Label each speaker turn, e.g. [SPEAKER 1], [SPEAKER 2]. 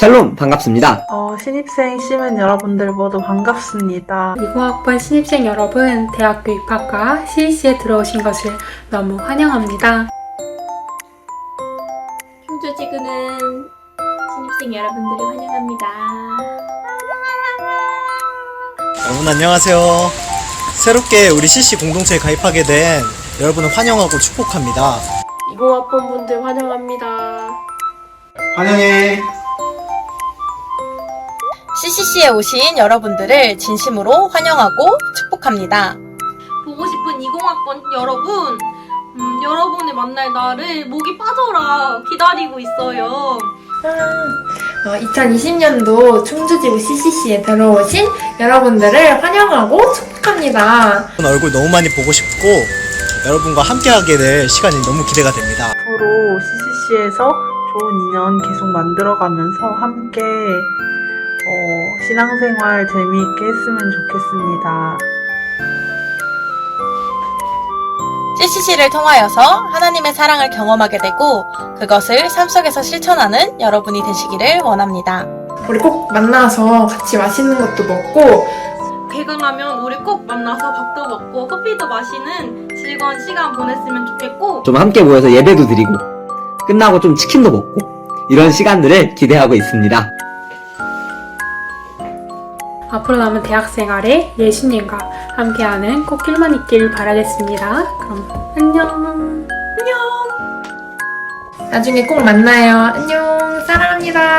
[SPEAKER 1] 샬롬 반갑습니다.
[SPEAKER 2] 어, 신입생 시민 여러분들 모두 반갑습니다.
[SPEAKER 3] 20학번 신입생 여러분, 대학교 입학과 CEC에 들어오신 것을 너무 환영합니다.
[SPEAKER 4] 흉조지구는 신입생 여러분들을 환영합니다.
[SPEAKER 5] 여러분 안녕하세요. 새롭게 우리 CC 공동체에 가입하게 된 여러분을 환영하고 축복합니다.
[SPEAKER 4] 20학번 분들 환영합니다.
[SPEAKER 5] 환영해.
[SPEAKER 6] CCC에 오신 여러분들을 진심으로 환영하고 축복합니다.
[SPEAKER 7] 보고 싶은 20학번 여러분, 음, 여러분을 만날 날을 목이 빠져라 기다리고 있어요.
[SPEAKER 8] 2020년도 충주지구 CCC에 들어오신 여러분들을 환영하고 축복합니다.
[SPEAKER 5] 얼굴 너무 많이 보고 싶고 여러분과 함께하게 될 시간이 너무 기대가 됩니다.
[SPEAKER 2] 앞으로 CCC에서 좋은 인연 계속 만들어가면서 함께 어, 신앙생활 재미있게 했으면 좋겠습니다.
[SPEAKER 6] CCC를 통하여서 하나님의 사랑을 경험하게 되고 그것을 삶 속에서 실천하는 여러분이 되시기를 원합니다.
[SPEAKER 8] 우리 꼭 만나서 같이 맛있는 것도 먹고
[SPEAKER 7] 퇴근하면 우리 꼭 만나서 밥도 먹고 커피도 마시는 즐거운 시간 보냈으면 좋겠고
[SPEAKER 1] 좀 함께 모여서 예배도 드리고 끝나고 좀 치킨도 먹고 이런 시간들을 기대하고 있습니다.
[SPEAKER 3] 앞으로 남은 대학 생활에 예수님과 함께하는 꽃길만 있길 바라겠습니다. 그럼 안녕!
[SPEAKER 8] 나중에 꼭 만나요. 안녕. 사랑합니다.